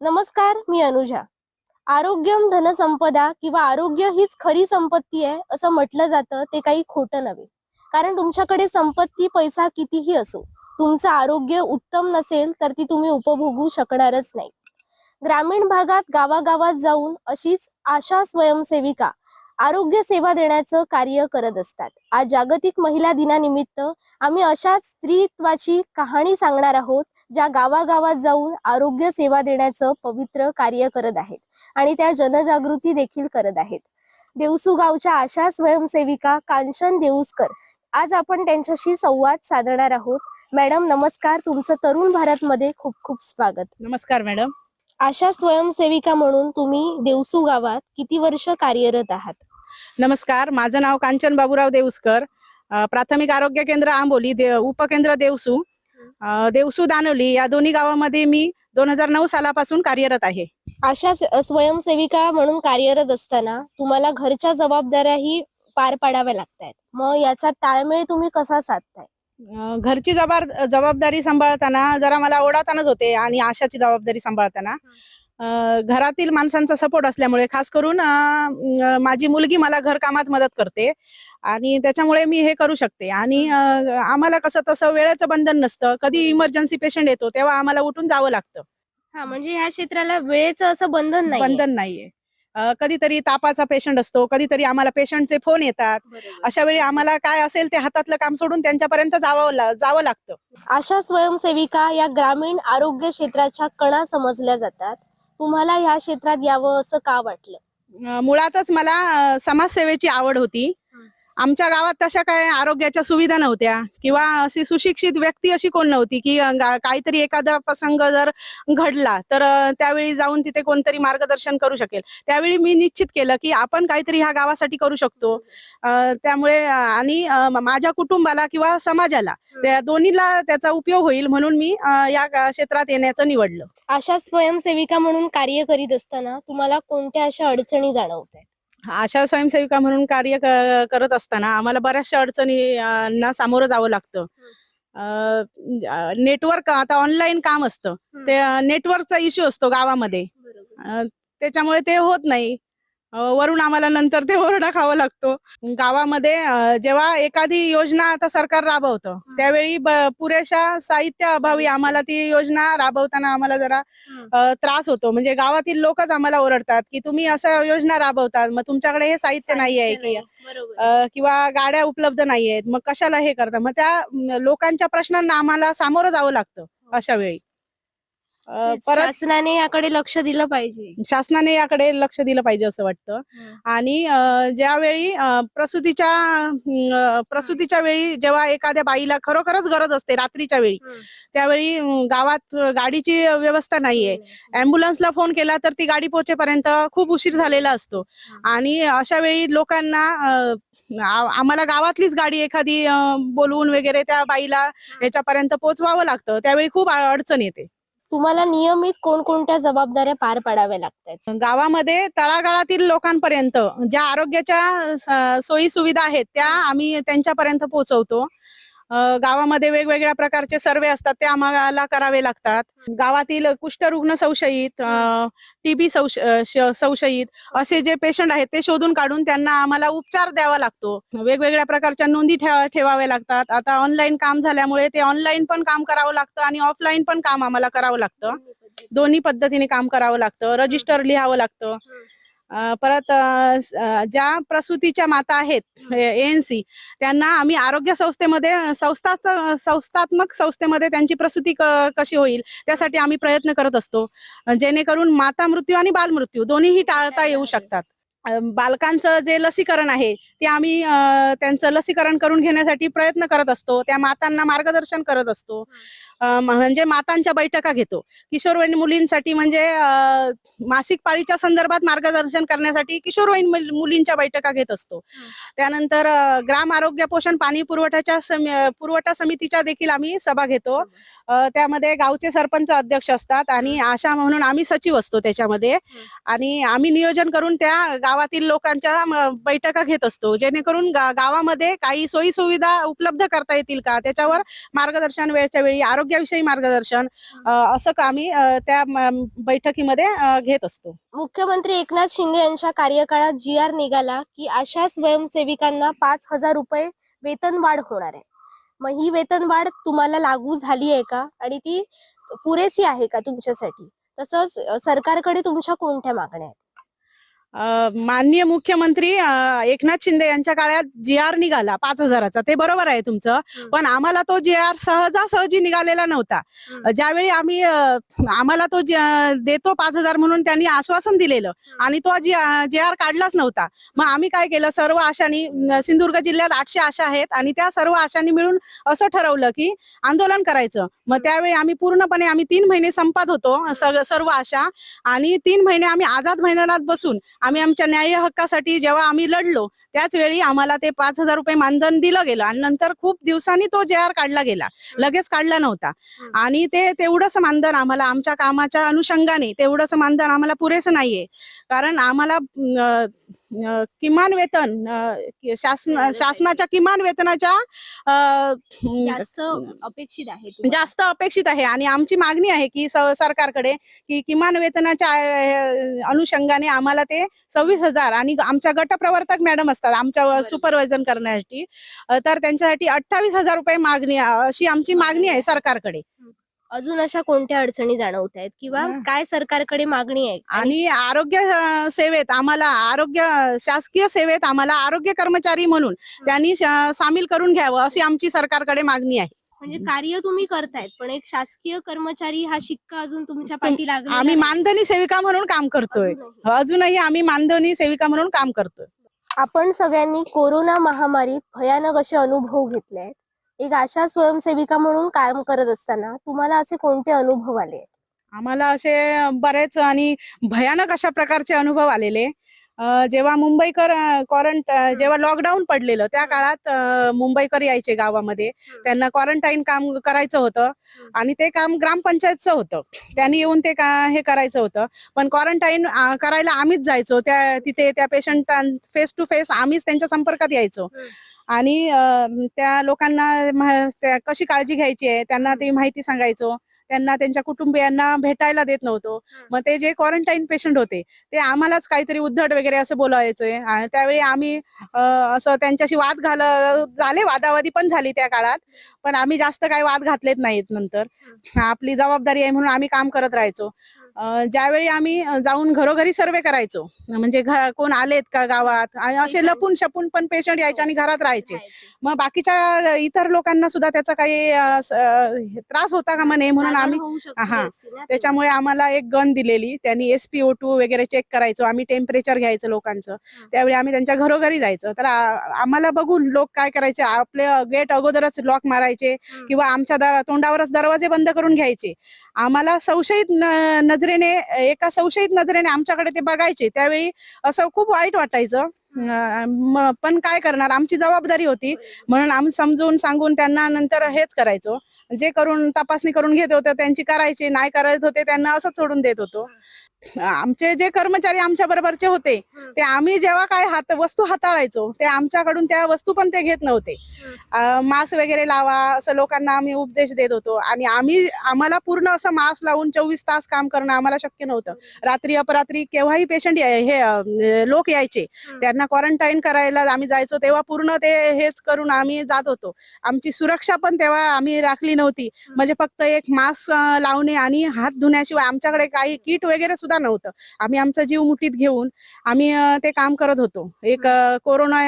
नमस्कार मी अनुजा. आरोग्यम धनसंपदा किंवा आरोग्य हीच खरी संपत्ती आहे असं म्हटलं जातं ते काही खोटं नव्हे. कारण तुमच्याकडे संपत्ती पैसा कितीही असो तुमचं आरोग्य उत्तम नसेल तर ती तुम्ही उपभोगू शकणारच नाही. ग्रामीण भागात गावागावात जाऊन अशीच आशा स्वयंसेविका आरोग्य सेवा देण्याचं कार्य करत असतात. आज जागतिक महिला दिनानिमित्त आम्ही अशाच स्त्रीत्वाची कहाणी सांगणार आहोत ज्या गावागावात जाऊन आरोग्य सेवा देण्याचं पवित्र कार्य करत आहेत आणि त्या जनजागृती देखील करत आहेत. देवसू गावच्या आशा स्वयंसेविका कांचन देऊसकर आज आपण त्यांच्याशी संवाद साधणार आहोत. मॅडम नमस्कार. तुमचं तरुण भारत मध्ये खूप खूप स्वागत. नमस्कार मॅडम. आशा स्वयंसेविका म्हणून तुम्ही देवसू गावात किती वर्ष कार्यरत आहात? नमस्कार. माझं नाव कांचन बाबूराव देऊसकर. प्राथमिक आरोग्य केंद्र आंबोली दे, उपकेंद्र देवसू. देवसू दानवली या दोन्ही गावामध्ये मी दोन हजार नऊ सालापासून कार्यरत आहे. आशा स- स्वयंसेविका म्हणून कार्यरत असताना तुम्हाला घरच्या जबाबदाऱ्याही पार पाडाव्या लागतात मग याचा ताळमेळ तुम्ही कसा साधताय? घरची जबाब जबाबदारी सांभाळताना जरा मला ओढातानाच होते आणि आशाची जबाबदारी सांभाळताना. घरातील माणसांचा सपोर्ट असल्यामुळे खास करून माझी मुलगी मला घरकामात मदत करते आणि त्याच्यामुळे मी हे करू शकते. आणि आम्हाला कसं तसं वेळेचं बंधन नसतं. कधी इमर्जन्सी पेशंट येतो तेव्हा आम्हाला उठून जावं लागतं. हा म्हणजे ह्या क्षेत्राला वेळेचं असं बंधन नाही बंधन नाहीये. कधीतरी तापाचा पेशंट असतो कधीतरी आम्हाला पेशंटचे फोन येतात. अशा वेळी आम्हाला काय असेल ते हातातलं काम सोडून त्यांच्यापर्यंत जावं जावं लागतं. आशा स्वयंसेविका या ग्रामीण आरोग्य क्षेत्राच्या कणा समजल्या जातात. तुम्हाला ह्या क्षेत्रात यावं असं का वाटलं? मुळातच मला समाजसेवेची आवड होती. आमच्या गावात तशा काय आरोग्याच्या सुविधा नव्हत्या. किंवा अशी सुशिक्षित व्यक्ती अशी कोण नव्हती की काहीतरी एखादा प्रसंग जर घडला तर त्यावेळी जाऊन तिथे कोणतरी मार्गदर्शन करू शकेल. त्यावेळी मी निश्चित केलं की आपण काहीतरी ह्या गावासाठी करू शकतो. त्यामुळे आणि माझ्या कुटुंबाला किंवा समाजाला त्या दोन्हीला त्याचा उपयोग होईल म्हणून मी या क्षेत्रात येण्याचं निवडलं. आशा स्वयंसेविका म्हणून कार्य करीत असताना तुम्हाला कोणत्या अशा अडचणी जाणवत आहेत आशा स्वयंसेविका म्हणून कार्य करत असताना आम्हाला बऱ्याचशा अडचणींना सामोरं जावं लागतं. नेटवर्क आता ऑनलाईन काम असतं. ते नेटवर्कचा इश्यू असतो गावामध्ये. त्याच्यामुळे ते होत नाही. वरून आम्हाला नंतर ते ओरडा खावा लागतो. गावामध्ये जेव्हा एखादी योजना आता सरकार राबवतं त्यावेळी पुरेशा साहित्य अभावी आम्हाला ती योजना राबवताना आम्हाला जरा त्रास होतो. म्हणजे गावातील लोकच आम्हाला ओरडतात की तुम्ही अशा योजना राबवतात मग तुमच्याकडे हे साहित्य नाही आहे की किंवा गाड्या उपलब्ध नाही आहेत मग कशाला हे करता मग त्या लोकांच्या प्रश्नांना आम्हाला सामोरं जावं लागतं अशा वेळी. परत शासनाने याकडे लक्ष दिलं पाहिजे. शासनाने याकडे लक्ष दिलं पाहिजे असं वाटतं. आणि अ, ज्यावेळी अ, प्रसूतीच्या अ, प्रसूतीच्या वेळी जेव्हा एखाद्या बाईला खरोखरच गरज असते रात्रीच्या वेळी त्यावेळी अ, गावात गाडीची व्यवस्था नाहीये. अँब्युलन्सला फोन केला तर ती गाडी पोहोचेपर्यंत खूप उशीर झालेला असतो. आणि अशा वेळी लोकांना अ, आ- आम्हाला गावातलीच गाडी एखादी अ, बोलवून वगैरे त्या बाईला याच्यापर्यंत पोहोचवावं लागतं. त्यावेळी खूप अडचण येते. तुम्हाला नियमित कोणकोणत्या जबाबदाऱ्या पार पाडाव्या लागतात? गावामध्ये तळागाळातील लोकांपर्यंत ज्या आरोग्याच्या सोयी सुविधा आहेत त्या आम्ही त्यांच्यापर्यंत पोहोचवतो. गावामध्ये वेगवेगळ्या प्रकारचे सर्वे असतात ते आम्हाला करावे लागतात. गावातील कुष्ठरुग्ण संशयित टीबी संशयित असे जे पेशंट आहेत ते शोधून काढून त्यांना आम्हाला उपचार द्यावा लागतो. वेगवेगळ्या प्रकारच्या नोंदी ठेवावे ठेवाव्या लागतात. आता ऑनलाईन काम झाल्यामुळे ते ऑनलाईन पण काम करावं लागतं आणि ऑफलाईन पण काम आम्हाला करावं लागतं. दोन्ही पद्धतीने काम करावं लागतं. रजिस्टर लिहावं लागतं. परत ज्या प्रसूतीच्या माता आहेत एएनसी त्यांना आम्ही आरोग्य संस्थेमध्ये संस्था संस्थात्मक संस्थेमध्ये त्यांची प्रसूती क- कशी होईल त्यासाठी आम्ही प्रयत्न करत असतो. जेणेकरून माता मृत्यू आणि बालमृत्यू दोन्हीही टाळता येऊ शकतात. बालकांचं जे लसीकरण आहे ते आम्ही त्यांचं लसीकरण करून घेण्यासाठी प्रयत्न करत असतो. त्या मातांना मार्गदर्शन करत असतो. म्हणजे मातांच्या बैठका घेतो. किशोरवयीन मुलींसाठी म्हणजे मासिक पाळीच्या संदर्भात मार्गदर्शन करण्यासाठी किशोरवयीन मुल- मुलींच्या बैठका घेत असतो. त्यानंतर ग्राम आरोग्य पोषण पाणी पुरवठ्याच्या समी- पुरवठा समितीच्या देखील आम्ही सभा घेतो. त्यामध्ये गावचे सरपंच अध्यक्ष असतात आणि आशा म्हणून आम्ही सचिव असतो त्याच्यामध्ये. आणि आम्ही नियोजन करून त्या गावातील लोकांच्या बैठका घेत असतो. जेणेकरून गा- गावामध्ये काही सोयी सुविधा उपलब्ध करता येतील का? त्याच्यावर मार्गदर्शन वेळच्या वेळी आरोग्याविषयी मार्गदर्शन असं का आम्ही त्या बैठकीमध्ये घेत असतो. मुख्यमंत्री एकनाथ शिंदे यांच्या कार्यकाळात जी आर निघाला की अशा स्वयंसेविकांना पाच हजार रुपये वेतन वाढ होणार आहे. मग ही वेतन वाढ तुम्हाला लागू झाली आहे का? आणि ती पुरेसी आहे का तुमच्यासाठी? तसंच सरकारकडे तुमच्या कोणत्या मागण्या आहेत? माननीय मुख्यमंत्री एकनाथ शिंदे यांच्या काळात जी आर निघाला पाच हजाराचा. ते बरोबर आहे तुमचं. पण आम्हाला तो जी आर सहजासहजी निघालेला नव्हता. ज्यावेळी आम्ही आम्हाला तो देतो पाच हजार म्हणून त्यांनी आश्वासन दिलेलं. आणि तो जी जी आर काढलाच नव्हता. मग आम्ही काय केलं? सर्व आशांनी सिंधुदुर्ग जिल्ह्यात आठशे आशा आहेत आणि त्या सर्व आशांनी मिळून असं ठरवलं की आंदोलन करायचं. मग त्यावेळी आम्ही पूर्णपणे आम्ही तीन महिने संपात होतो सर्व आशा. आणि तीन महिने आम्ही आझाद मैदानात बसून आम्ही आमच्या न्याय हक्कासाठी जेव्हा आम्ही लढलो त्याच वेळी आम्हाला ते पाच हजार रुपये मानधन दिलं गेलं आणि नंतर खूप दिवसांनी तो जे आर काढला गेला. लगेच काढला नव्हता. आणि ते तेवढंच मानधन आम्हाला आमच्या कामाच्या अनुषंगाने तेवढंच मानधन आम्हाला पुरेसं नाहीये. कारण आम्हाला किमान वेतन शासन शासनाच्या किमान वेतनाच्या जास्त अपेक्षित आहे. जास्त अपेक्षित आहे. आणि आमची मागणी आहे की सरकारकडे की किमान वेतनाच्या अनुषंगाने आम्हाला ते सव्वीस हजार आणि आमच्या गटप्रवर्तक मॅडम असतात आमच्या सुपरवायझन करण्यासाठी तर त्यांच्यासाठी अठ्ठावीस हजार रुपये मागणी अशी आमची मागणी आहे सरकारकडे. अजून अशा कोणत्या अडचणी जाणवत आहेत किंवा. काय सरकारकडे मागणी आहे? आणि आरोग्य अं, सेवेत आम्हाला आरोग्य शासकीय सेवेत आम्हाला आरोग्य कर्मचारी म्हणून त्यांनी श- सामील करून घ्यावं अशी आमची सरकारकडे मागणी आहे. म्हणजे कार्य तुम्ही करतायत पण एक शासकीय कर्मचारी हा शिक्का अजून तुमच्या पाठी लागला आम्ही मानधनी सेविका म्हणून काम करतोय. अजूनही. आम्ही मानधनी सेविका म्हणून काम करतोय. आपण सगळ्यांनी कोरोना महामारीत भयानक असे अनुभव घेतले आहेत एक आशा स्वयंसेविका म्हणून काम करत असताना तुम्हाला असे कोणते अनुभव आले? आम्हाला असे बरेच आणि भयानक अशा प्रकारचे अनुभव आलेले. जेव्हा मुंबईकर क्वारंट जेव्हा लॉकडाऊन पडलेलं त्या काळात मुंबईकर यायचे गावामध्ये. त्यांना क्वारंटाईन काम करायचं होतं आणि ते काम ग्रामपंचायतचं होतं. त्यांनी येऊन ते का हे करायचं होतं. पण क्वारंटाईन करायला आम्हीच जायचो. त्या तिथे त्या पेशंट फेस टू फेस आम्हीच त्यांच्या संपर्कात यायचो. आणि त्या लोकांना त्या कशी काळजी घ्यायची आहे त्यांना ती माहिती सांगायचो. त्यांना त्यांच्या कुटुंबियांना भेटायला देत नव्हतो. मग ते जे क्वारंटाईन पेशंट होते ते आम्हालाच काहीतरी उद्धट वगैरे असं बोलायचंय आणि त्यावेळी आम्ही असं त्यांच्याशी वाद घाल झाले वादावादी पण झाली त्या काळात. पण आम्ही जास्त काही वाद घातलेत नाहीत नंतर. आपली जबाबदारी आहे म्हणून आम्ही काम करत राहायचो. ज्यावेळी आम्ही जाऊन घरोघरी सर्वे करायचो म्हणजे घ- कोण आलेत का गावात? आणि असे. लपून शपून पण पेशंट यायचे आणि घरात राहायचे. मग बाकीच्या इतर लोकांना सुद्धा त्याचा काही त्रास होता का म्हणे? म्हणून आम्ही हा. त्याच्यामुळे आम्हाला एक गन दिलेली. त्यांनी एसपीओ टू वगैरे चेक करायचो. आम्ही टेम्परेचर घ्यायचं लोकांचं. त्यावेळी आम्ही त्यांच्या घरोघरी जायचं. तर आम्हाला बघून लोक काय करायचे? आपले गेट अगोदरच लॉक मारायचे किंवा आमच्या दर- तोंडावरच दरवाजे बंद करून घ्यायचे. आम्हाला संशयित न- नजरेने एका संशयित नजरेने आमच्याकडे ते बघायचे. त्यावेळी असं खूप वाईट वाटायचं. पण काय करणार? आमची जबाबदारी होती. म्हणून आम्ही समजून सांगून त्यांना नंतर हेच करायचो. जे करून तपासणी करून घेत होते त्यांची करायची. नाही करत होते त्यांना असंच सोडून देत होतो. आमचे जे कर्मचारी आमच्या बरोबरचे होते ते आम्ही जेव्हा काय हात वस्तू हाताळायचो ते आमच्याकडून त्या वस्तू पण ते घेत नव्हते. मास्क वगैरे लावा असं लोकांना आम्ही उपदेश देत होतो. आणि आम्ही आम्हाला पूर्ण असं मास्क लावून चोवीस तास काम करणं आम्हाला शक्य नव्हतं. रात्री अपरात्री केव्हाही पेशंट हे लोक यायचे. त्यांना क्वारंटाईन करायला आम्ही जायचो तेव्हा पूर्ण ते हेच करून आम्ही जात होतो. आमची सुरक्षा पण तेव्हा आम्ही राखली नव्हती. म्हणजे फक्त एक मास्क लावणे आणि हात धुण्याशिवाय आमच्याकडे काही किट वगैरे सुद्धा नव्हतं. आम्ही आमचा जीव मुठीत घेऊन आम्ही ते काम करत होतो. एक कोरोना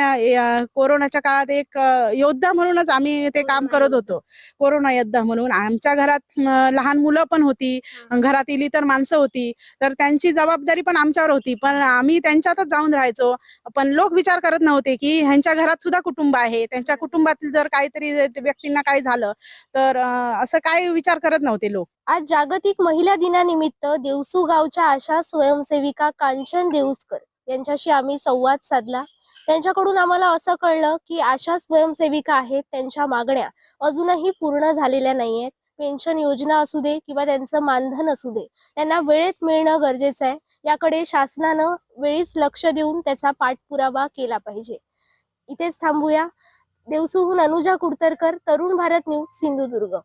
कोरोनाच्या काळात एक योद्धा म्हणूनच आम्ही ते काम करत होतो. कोरोना योद्धा म्हणून. आमच्या घरात लहान मुलं पण होती. घरातील इतर माणसं होती. तर त्यांची जबाबदारी पण आमच्यावर होती. पण आम्ही त्यांच्यातच जाऊन राहायचो. पण लोक विचार करत नव्हते की ह्यांच्या घरात सुद्धा कुटुंब आहे. त्यांच्या कुटुंबातील जर काहीतरी व्यक्तींना काय झालं तर असं काय विचार करत नव्हते लोक. आज जागतिक महिला दिनानिमित्त देवसू गावच्या आशा स्वयंसेविका कांचन देऊसकर यांच्याशी आम्ही संवाद साधला. त्यांच्याकडून आम्हाला असं कळलं की आशा स्वयंसेविका आहेत त्यांच्या मागण्या अजूनही पूर्ण झालेल्या नाहीयेत. पेन्शन योजना असू दे किंवा त्यांचं मानधन असू दे त्यांना वेळेत मिळणं गरजेचं आहे. याकडे शासनानं वेळीच लक्ष देऊन त्याचा पाठपुरावा केला पाहिजे. इथेच थांबूया. देवसूहून अनुजा कुडतरकर तरुण भारत न्यूज सिंधुदुर्ग.